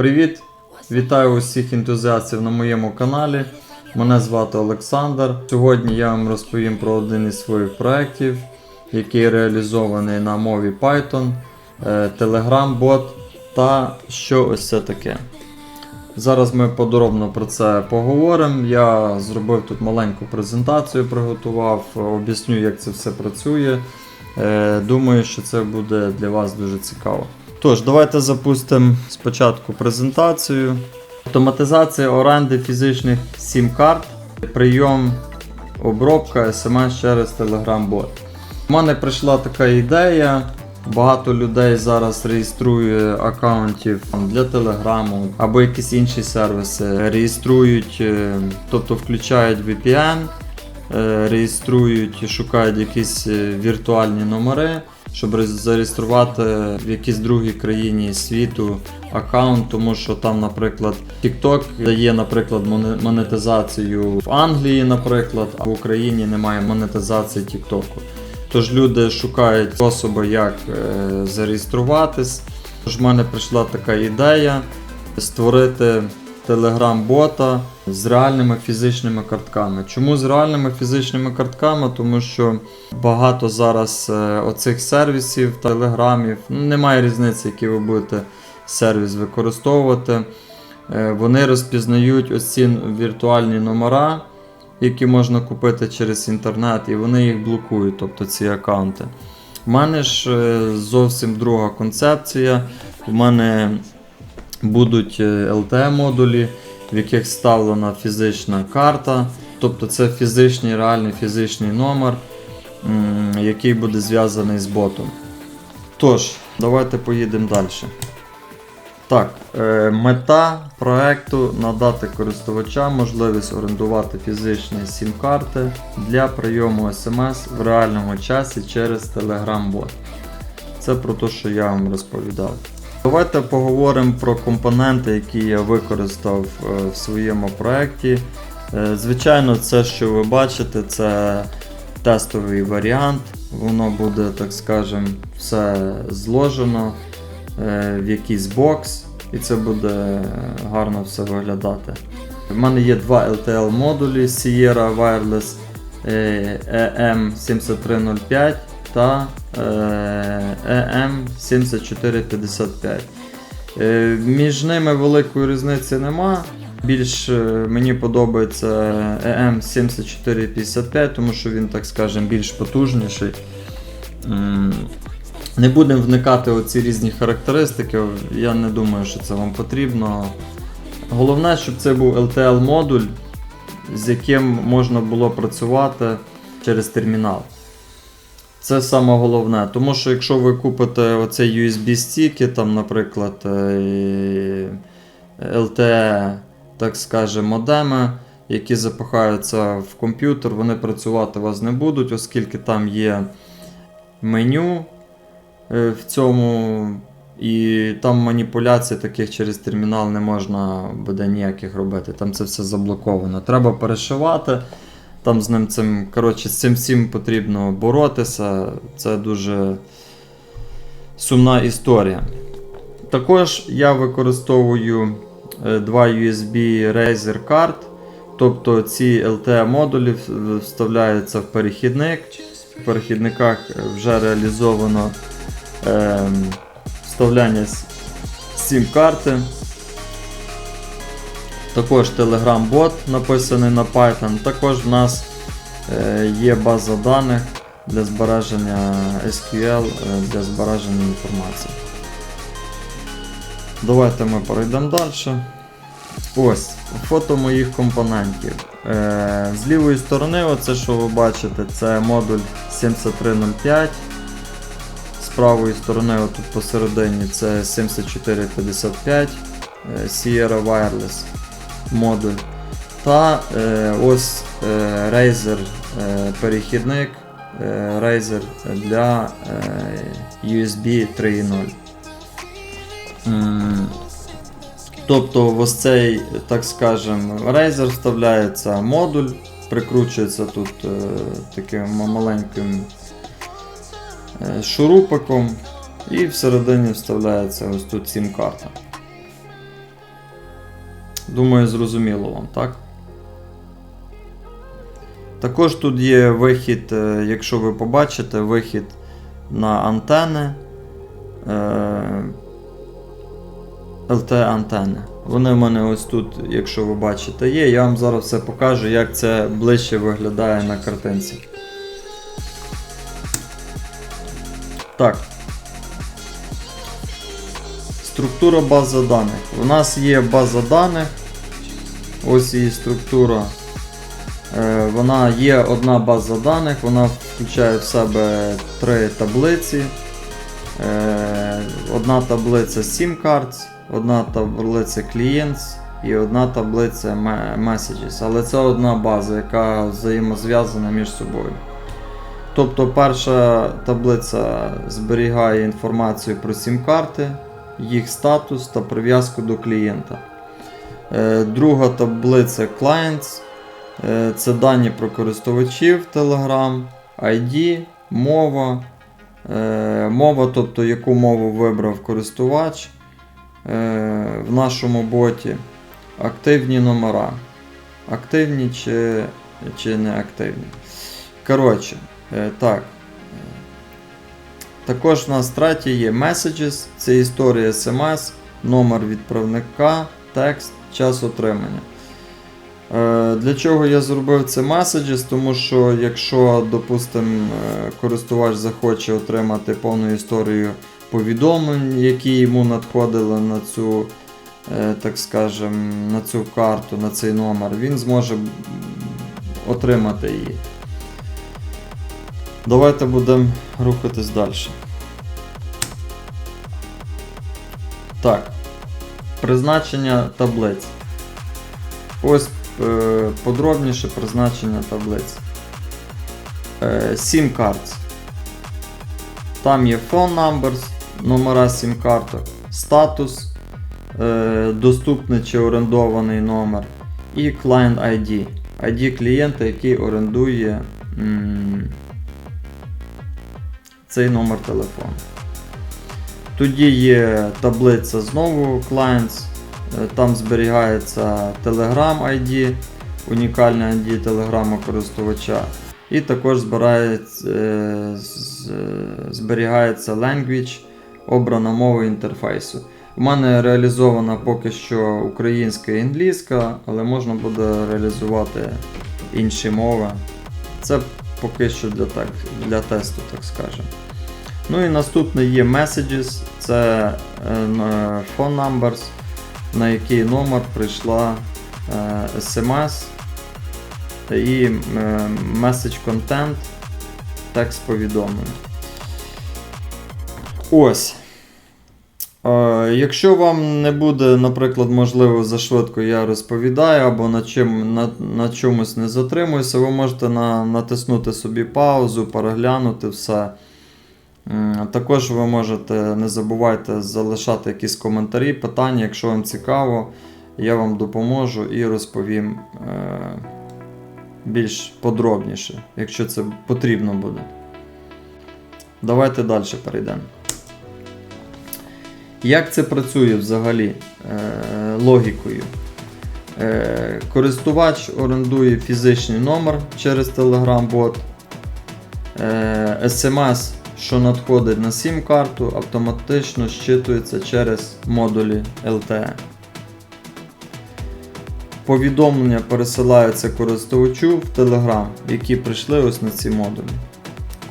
Привіт! Вітаю усіх ентузіастів на моєму каналі. Мене звати Олександр. Сьогодні я вам розповім про один із своїх проєктів, який реалізований на мові Python, е, Telegram-бот та що ось це таке. Зараз ми подробно про це поговоримо. Я зробив тут маленьку презентацію, приготував, об'ясню, як це все працює. Е, Думаю, що це буде для вас дуже цікаво. Тож, давайте запустимо спочатку презентацію. Автоматизація оренди фізичних сім-карт, прийом, обробка смс через Telegram-бот. У мене прийшла така ідея. Багато людей зараз реєструє аккаунтів для Телеграму або якісь інші сервіси. Реєструють, е, тобто включають VPN, е, реєструють шукають якісь е, віртуальні номери, щоб зареєструвати в якійсь другій країні світу аккаунт, тому що там, наприклад, TikTok дає, наприклад, монетизацію в Англії, наприклад, а в Україні немає монетизації TikTok. Тож люди шукають способи, як е, зареєструватись. Тож в мене прийшла така ідея створити телеграм-бота з реальними фізичними картками. Чому з реальними фізичними картками? Тому що багато зараз е, оцих сервісів, телеграмів, ну, немає різниці, який ви будете сервіс використовувати. Е, Вони розпізнають ось ці віртуальні номера, які можна купити через інтернет, і вони їх блокують, тобто ці аккаунти. У мене ж е, зовсім друга концепція. У мене будуть LTE модулі, в яких вставлена фізична карта, тобто це фізичний, реальний фізичний номер, який буде зв'язаний з ботом. Тож, давайте поїдемо далі. Так, е, мета проекту надати користувачам можливість орендувати фізичні сім-карти для прийому смс в реальному часі через Telegram-бот. Це про те, що я вам розповідав. Давайте поговоримо про компоненти, які я використав е, в своєму проєкті. Е, Звичайно, це, що ви бачите, це тестовий варіант. Воно буде, так скажем, все зложено е, в якийсь бокс, і це буде гарно все виглядати. В мене є два LTL модулі Sierra Wireless е, EM7305 та е, EM7455. Е, Між ними великої різниці нема. Більш е, мені подобається EM7455, тому що він, так скажем, більш потужніший. Не будемо вникати у ці різні характеристики, я не думаю, що це вам потрібно. Головне, щоб це був LTL модуль, з яким можна було працювати через термінал. Це саме головне. Тому що якщо ви купите оцей USB стіки, там, наприклад, е, LTE, так скажемо, модеми, які запихаються в комп'ютер, вони працювати у вас не будуть, оскільки там є меню е, в цьому. І там маніпуляцій таких через термінал не можна буде ніяких робити. Там це все заблоковано. Треба перешивати. Там з ним цим, коротше, з цим всім потрібно боротися. Це дуже сумна історія. Також я використовую е, два USB Razer карт. Тобто ці LTE модулі вставляються в перехідник. В перехідниках вже реалізовано ем, вставляння сім-карти. Також Telegram-бот написаний на Python. Також в нас е, є база даних для збереження SQL, е, для збереження інформації. Давайте ми перейдемо далі. Ось, фото моїх компонентів. Е, з лівої сторони, оце що ви бачите, це модуль 7305. З правої сторони, отут посередині, це 7455 е, Sierra Wireless модуль. Та е, ось е, Razer е, перехідник е, Razer для е, USB 3.0. М, Тобто ось цей, так скажем, Razer вставляється модуль, прикручується тут е, таким маленьким е, шурупиком і всередині вставляється ось тут сім-карта. Думаю, зрозуміло вам, так? Також тут є вихід, е, якщо ви побачите, вихід на антени. Е, LTE антени. Вони в мене ось тут, якщо ви бачите, є. Я вам зараз все покажу, як це ближче виглядає на картинці. Так. Структура бази даних. У нас є база даних. Ось її структура. Е, Вона є одна база даних, вона включає в себе три таблиці. Е, Одна таблиця SIM cards, одна таблиця Clients і одна таблиця Messages. Але це одна база, яка взаємозв'язана між собою. Тобто перша таблиця зберігає інформацію про SIM-карти, їх статус та прив'язку до клієнта. Е, Друга таблиця Clients. Е, Це дані про користувачів Telegram, ID, мова. Е, Мова, тобто яку мову вибрав користувач в нашому боті. Активні номера. Активні чи, чи не активні. Коротше, так. Також в нас третє є Messages, це історія SMS, номер відправника, текст, час отримання. Е, Для чого я зробив це Messages? Тому що якщо, допустимо, користувач захоче отримати повну історію повідомлень, які йому надходили на цю, е, так скажем, на цю карту, на цей номер, він зможе отримати її. Давайте будемо рухатись далі. Так. Призначення таблиць. Ось е, подробніше призначення таблиць. Е, SIM. Там є phone numbers, номера SIM карток, статус, е, доступний чи орендований номер і client ID. ID клієнта, який орендує м, цей номер телефону. Тоді є таблиця знову Clients, е, там зберігається Telegram ID, унікальне ID телеграма користувача. І також е, зберігається language, обрана мова інтерфейсу. У мене реалізована поки що українська і англійська, але можна буде реалізувати інші мови. Це поки що для, так, для тесту, так скажемо. Ну і наступне є Messages, це е, е, phone numbers, на який номер прийшла е, SMS і е, message content, текст повідомлення. Ось. Е, якщо вам не буде, наприклад, можливо, зашвидко я розповідаю, або на, чим, на, на чомусь не затримуюся, ви можете на, натиснути собі паузу, переглянути все. Також ви можете, не забувайте залишати якісь коментарі, питання, якщо вам цікаво, я вам допоможу і розповім е, більш подробніше, якщо це потрібно буде. Давайте далі перейдемо. Як це працює взагалі е, логікою? Е, користувач орендує фізичний номер через Telegram-бот. SMS, що надходить на SIM-карту, автоматично щитується через модулі LTE. Повідомлення пересилаються користувачу в Telegram, які прийшли ось на ці модулі.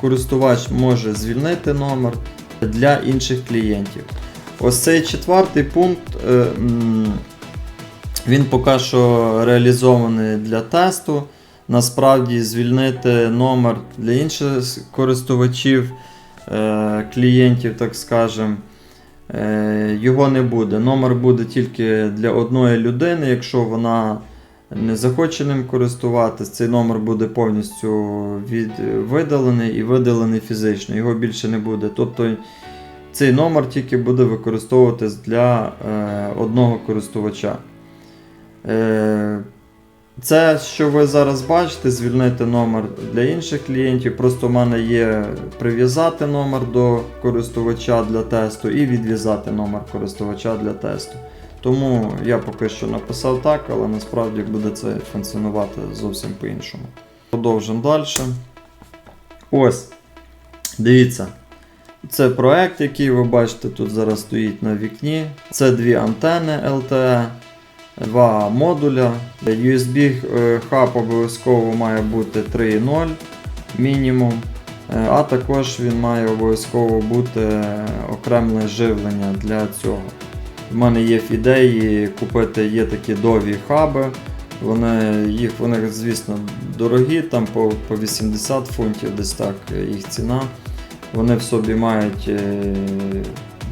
Користувач може звільнити номер для інших клієнтів. Ось цей четвертий пункт. е, Він поки що реалізований для тесту. Насправді звільнити номер для інших користувачів, е, клієнтів, так скажем, е, його не буде. Номер буде тільки для одної людини, якщо вона не захоче ним користуватись, цей номер буде повністю від, видалений і видалений фізично, його більше не буде. Тобто цей номер тільки буде використовуватись для е, одного користувача. Е, це, що ви зараз бачите, звільнити номер для інших клієнтів. Просто в мене є прив'язати номер до користувача для тесту і відв'язати номер користувача для тесту. Тому я поки що написав так, але насправді буде це функціонувати зовсім по-іншому. Продовжимо далі. Ось. Дивіться. Це проект, який ви бачите, тут зараз стоїть на вікні. Це дві антени LTE, два модуля. USB е, обов'язково має бути 3.0 мінімум. Е, А також він має обов'язково бути е, окремлене живлення для цього. У мене є в ідеї купити є такі довгі хаби. Вони, їх, вони, звісно, дорогі, там по, по 80 фунтів, десь так е, їх ціна. Вони в собі мають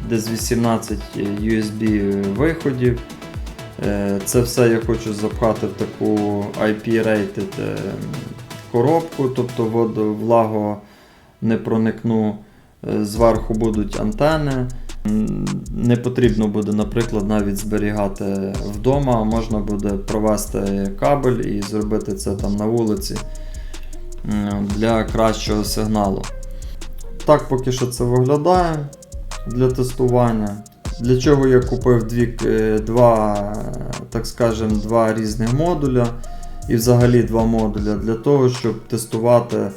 десь 18 USB виходів. Е, Це все я хочу запхати в таку IP-rated е, коробку, тобто воду, влаго не проникну. Е, Зверху будуть антени. Не потрібно буде, наприклад, навіть зберігати вдома, можна буде провести кабель і зробити це там на вулиці для кращого сигналу. Так поки що це виглядає для тестування. Для чого я купив дві, е, два, так скажем, два різних модуля і взагалі два модуля для того, щоб тестувати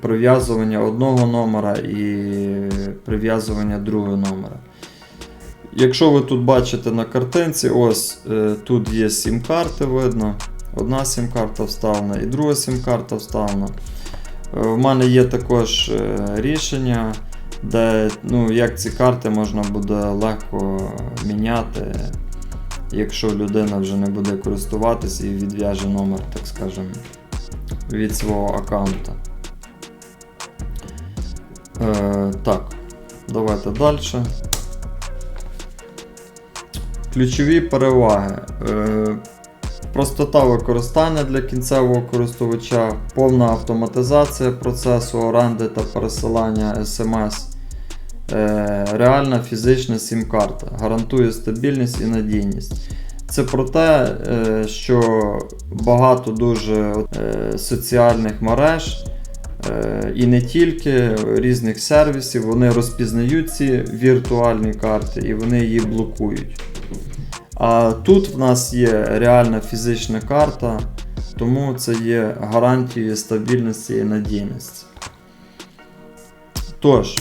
прив'язування одного номера і прив'язування другого номера. Якщо ви тут бачите на картинці, ось е, тут є сім-карти, видно. Одна сім-карта вставлена і друга сім-карта вставлена. Е, В мене є також е, рішення, де ну, як ці карти можна буде легко міняти, якщо людина вже не буде користуватися і відв'яже номер, так скажемо, від свого аккаунта. Е, так, давайте далі. Ключові переваги. Е, простота використання для кінцевого користувача, повна автоматизація процесу оренди та пересилання смс. Е, реальна фізична сім-карта. Гарантує стабільність і надійність. Це про те, е, що багато дуже е, соціальних мереж і не тільки різних сервісів, вони розпізнають ці віртуальні карти і вони її блокують. А тут в нас є реальна фізична карта, тому це є гарантією стабільності і надійності. Тож,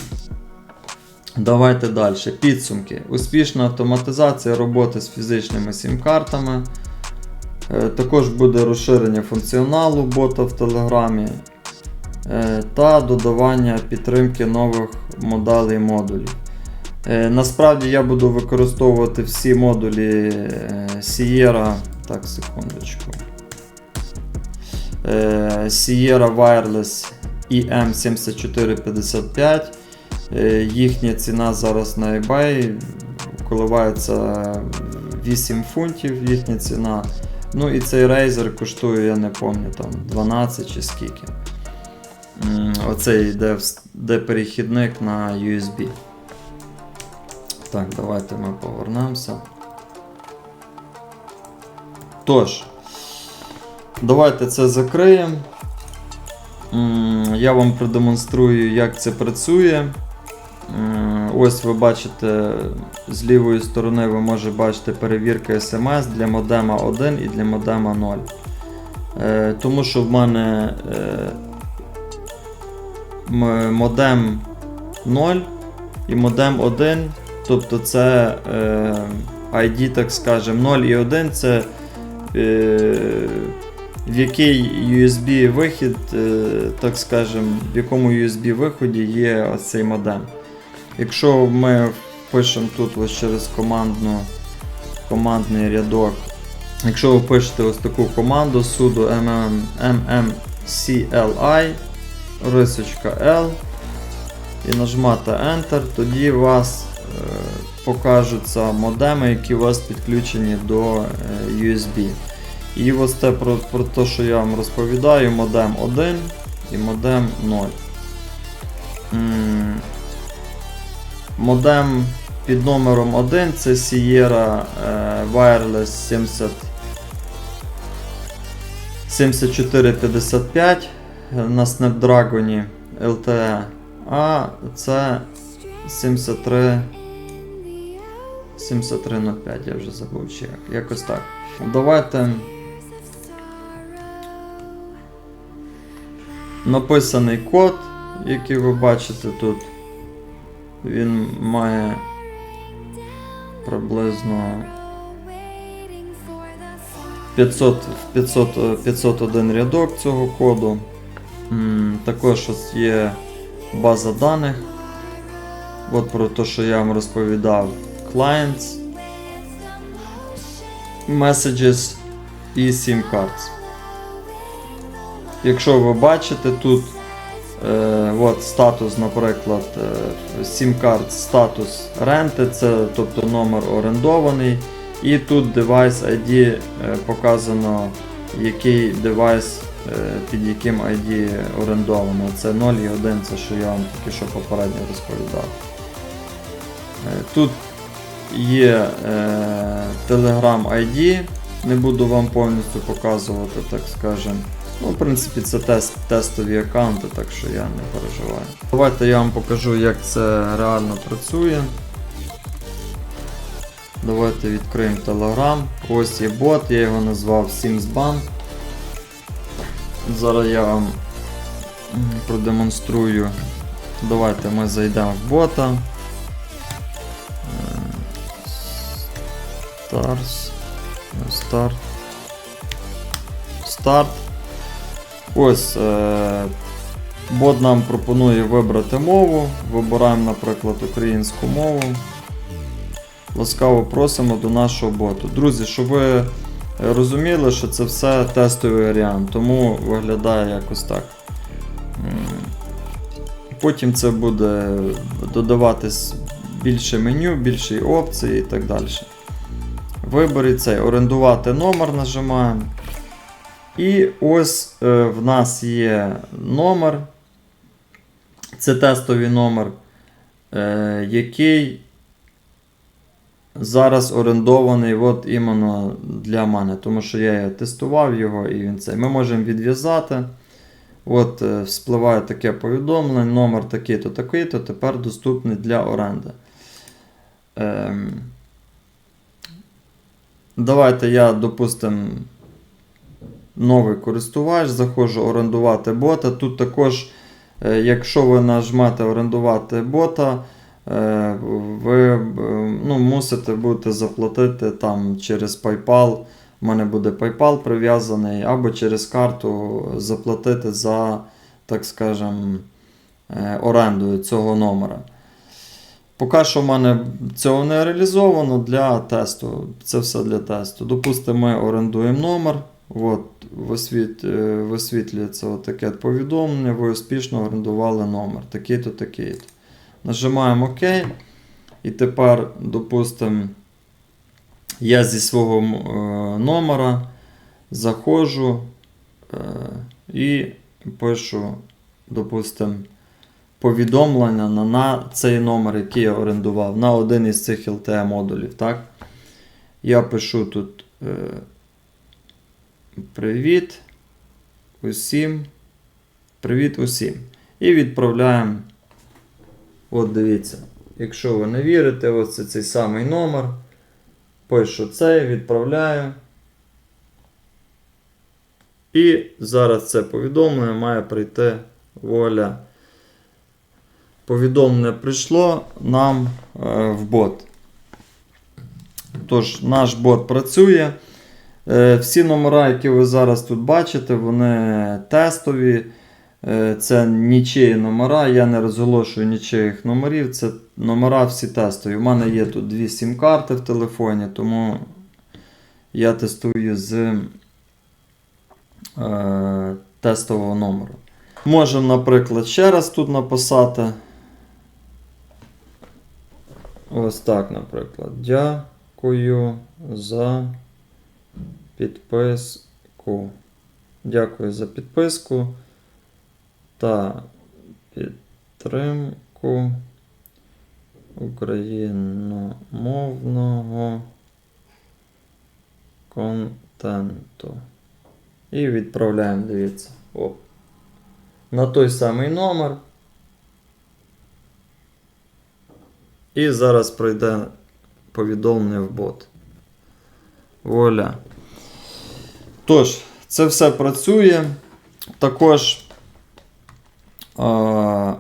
давайте далі. Підсумки. Успішна автоматизація роботи з фізичними сім-картами. Е, Також буде розширення функціоналу бота в Телеграмі е, та додавання підтримки нових моделей модулів. Е, Насправді я буду використовувати всі модулі Sierra. Так, секундочку. Sierra Wireless EM7455. Е, Їхня ціна зараз на eBay коливається 8 фунтів їхня ціна. Ну і цей Razer коштує, я не пам'ятаю, там 12 чи скільки. Оцей де, вс- де перехідник на USB. Так, давайте ми повернемося. Тож, давайте це закриємо. Я вам продемонструю, як це працює. Ось ви бачите, з лівої сторони ви можете бачити перевірка SMS для модема 1 і для модема 0. Е, Тому що в мене е, модем 0 і модем 1, тобто це е, ID, так скажемо, 0 і 1 це в який USB вихід, е, так скажемо, в якому USB виході є ось цей модем. Якщо ми пишемо тут ось через командну, командний рядок, якщо ви пишете ось таку команду sudo mm, mmcli рисочка L і нажмати Enter, тоді у вас е, покажуться модеми, які у вас підключені до е, USB. І ось те про, про те, що я вам розповідаю, модем 1 і модем 0. М, Модем під номером 1 це Sierra е, Wireless 70 7455 на Snapdragon LTE, а це 73 7305, я вже забув чи як. Якось так. Давайте. Написаний код, який ви бачите тут. Він має приблизно 500, 500, е, 501 рядок цього коду. Також є база даних. От про те, що я вам розповідав. Clients, Messages і SIM cards. Якщо ви бачите тут от статус, наприклад, е, SIM card статус ренти, це тобто номер орендований. І тут device ID е, показано, який девайс е, під яким ID орендовано. Це 0 і 1, це що я вам тільки що попередньо розповідав. Е, Тут є е, Telegram ID, не буду вам повністю показувати, так скажем. Ну, в принципі, це тест, тестові аккаунти, так що я не переживаю. Давайте я вам покажу, як це реально працює. Давайте відкриємо Telegram. Ось є бот, я його назвав SimsBank. Зараз я вам продемонструю. Давайте ми зайдемо в бота. Е. Старт. Старт. Ось. Е, бот нам пропонує вибрати мову. Вибираємо, наприклад, українську мову. Ласкаво просимо до нашого боту. Друзі, щоб ви розуміли, що це все тестовий варіант, тому виглядає якось так. Потім це буде додаватись більше меню, більше опцій і так далі. Виберіть цей, орендувати номер нажимаємо. І ось е, в нас є номер. Це тестовий номер, е, який зараз орендований от іменно для мене, тому що я тестував його і він цей. Ми можемо відв'язати. От е, спливає таке повідомлення, номер такий-то, такий-то, тепер доступний для оренди. Ем, давайте я, допустимо, новий користувач, заходжу орендувати бота. Тут також, е, якщо ви нажмете орендувати бота, е, ви е, ну, мусите будете заплатити там через PayPal. У мене буде PayPal прив'язаний, або через карту заплатити за, так скажем, оренду цього номера. Поки що в мене цього не реалізовано для тесту. Це все для тесту. Допустимо, ми орендуємо номер. От, висвіт, е, висвітлюється таке повідомлення, ви успішно орендували номер. Такий-то, такий-то. Нажимаємо ОК. І тепер, допустимо, я зі свого е, номера заходжу е, і пишу, допустимо, повідомлення на, на цей номер, який я орендував, на один із цих LTE модулів. Так? Я пишу тут Привіт усім. Привіт усім. І відправляємо. От дивіться. Якщо ви не вірите, ось це цей самий номер. Пишу цей, відправляю. І зараз це повідомлення має прийти воля. Повідомлення прийшло нам е, в бот. Тож, наш бот працює. Е, Всі номера, які ви зараз тут бачите, вони тестові. Е, Це нічиї номера. Я не розголошую нічиїх номерів. Це номера всі тестові. У мене є тут дві сім-карти в телефоні, тому я тестую з е, тестового номеру. Можемо, наприклад, ще раз тут написати. Ось так, наприклад. Дякую за підписку. Дякую за підписку та підтримку україномовного контенту. І відправляємо, дивіться. О. На той самий номер. І зараз пройде повідомлення в бот. Вуаля. Тож, це все працює. Також. А,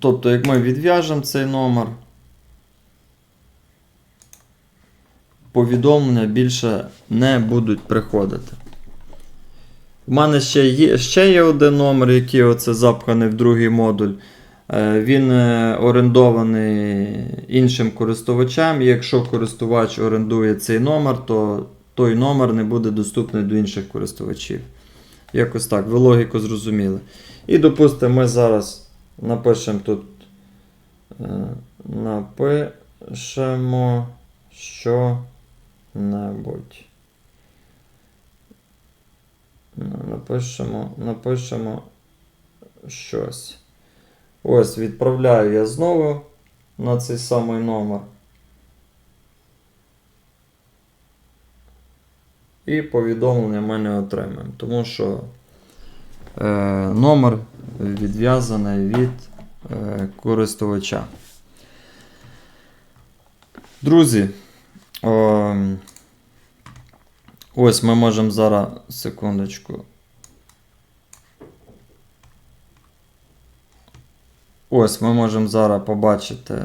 тобто, як ми відв'яжемо цей номер, повідомлення більше не будуть приходити. У мене ще є, ще є один номер, який оце запханий в другий модуль. Е, Він е, орендований іншим користувачем. І якщо користувач орендує цей номер, то той номер не буде доступний до інших користувачів. Якось так, ви логіку зрозуміли. І, допустимо, ми зараз напишемо тут. е, Напишемо що-небудь. Ну, Напишемо, напишемо щось. Ось, відправляю я знову на цей самий номер. І повідомлення ми не отримаємо, тому що е, номер відв'язаний від е, користувача. Друзі, ем, ось ми можемо зараз секундочку. Ось ми можемо зараз побачити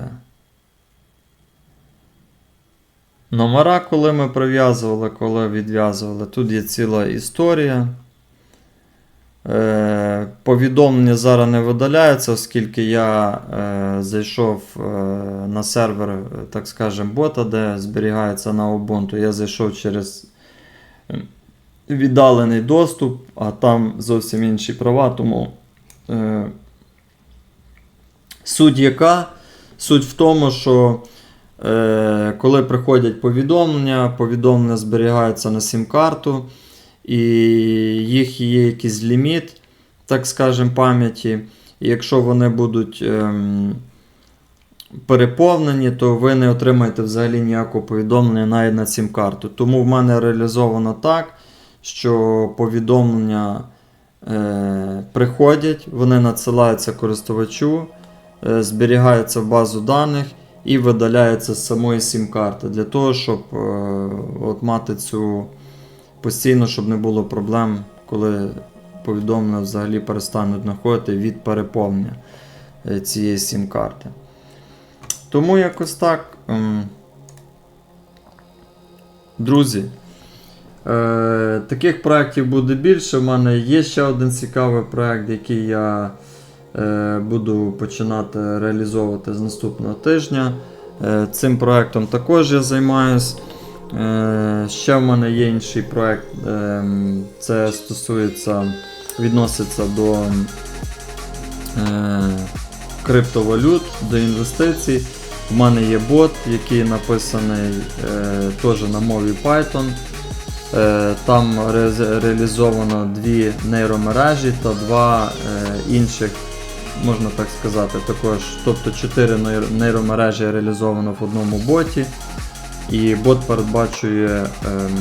номера, коли ми прив'язували, коли відв'язували. Тут є ціла історія. Е, повідомлення зараз не видаляються, оскільки я е, зайшов е, на сервер, е, так скажемо, бота, де зберігається на Ubuntu. Я зайшов через віддалений доступ, а там зовсім інші права, тому. Е, Суть яка? Суть в тому, що коли приходять повідомлення, повідомлення зберігаються на сім-карту, і їх є якийсь ліміт, так скажемо, пам'яті. І якщо вони будуть ем, переповнені, то ви не отримаєте взагалі ніякого повідомлення навіть на сім-карту. Тому в мене реалізовано так, що повідомлення е, приходять, вони надсилаються користувачу е, зберігається в базу даних і видаляється з самої сім-карти для того, щоб е, от мати цю постійно, щоб не було проблем, коли повідомлення взагалі перестануть знаходити від переповнення е, цієї сім-карти. Тому якось так. ем, Друзі, е, таких проєктів буде більше. У мене є ще один цікавий проєкт, який я буду починати реалізовувати з наступного тижня. Е, цим проєктом також я займаюсь. Е, ще в мене є інший проєкт, е, це стосується, відноситься до е, криптовалют, до інвестицій. У мене є бот, який написаний е, теж на мові Python. Е, там ре- реалізовано дві нейромережі та два е, інших, можна так сказати, також. Тобто чотири нейр- нейромережі реалізовано в одному боті. І бот передбачує, ем,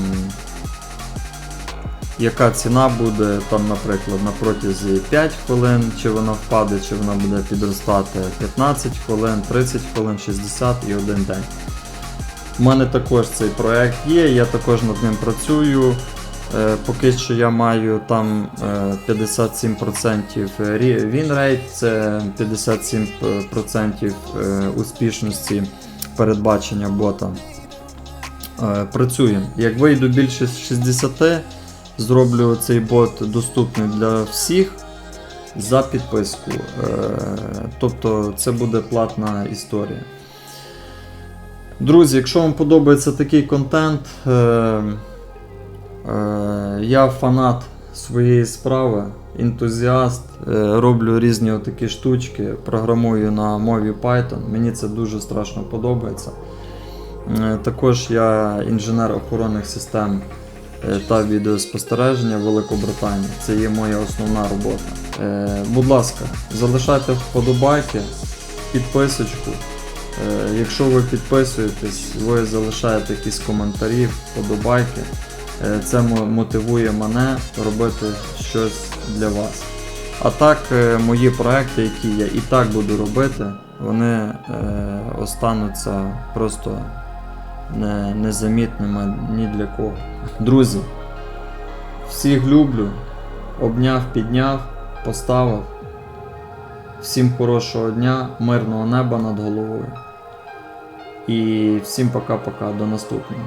яка ціна буде, там, наприклад, на протязі 5 хвилин, чи вона впаде, чи вона буде підростати 15 хвилин, 30 хвилин, 60 і один день. У мене також цей проект є, я також над ним працюю. Е, Поки що я маю там е, 57% рі- win rate, це 57% е, успішності передбачення бота. Е, Працюємо. Як вийду більше 60, зроблю цей бот доступний для всіх за підписку. Е, Тобто це буде платна історія. Друзі, якщо вам подобається такий контент, е, е, я фанат своєї справи, ентузіаст, е, роблю різні такі штучки, програмую на мові Python. Мені це дуже страшно подобається. Е, Також я інженер охоронних систем е, та відеоспостереження в Великобританії. Це є моя основна робота. Е, Будь ласка, залишайте вподобайки, підписочку. Е, Якщо ви підписуєтесь, ви залишаєте якісь коментарі, вподобайки. Е, Це мотивує мене робити щось для вас. А так, е, мої проекти, які я і так буду робити, вони е, остануться просто не, незамітними ні для кого. Друзі, всіх люблю, обняв, підняв, поставив. Всім хорошого дня, мирного неба над головою. І всім пока-пока, до наступного.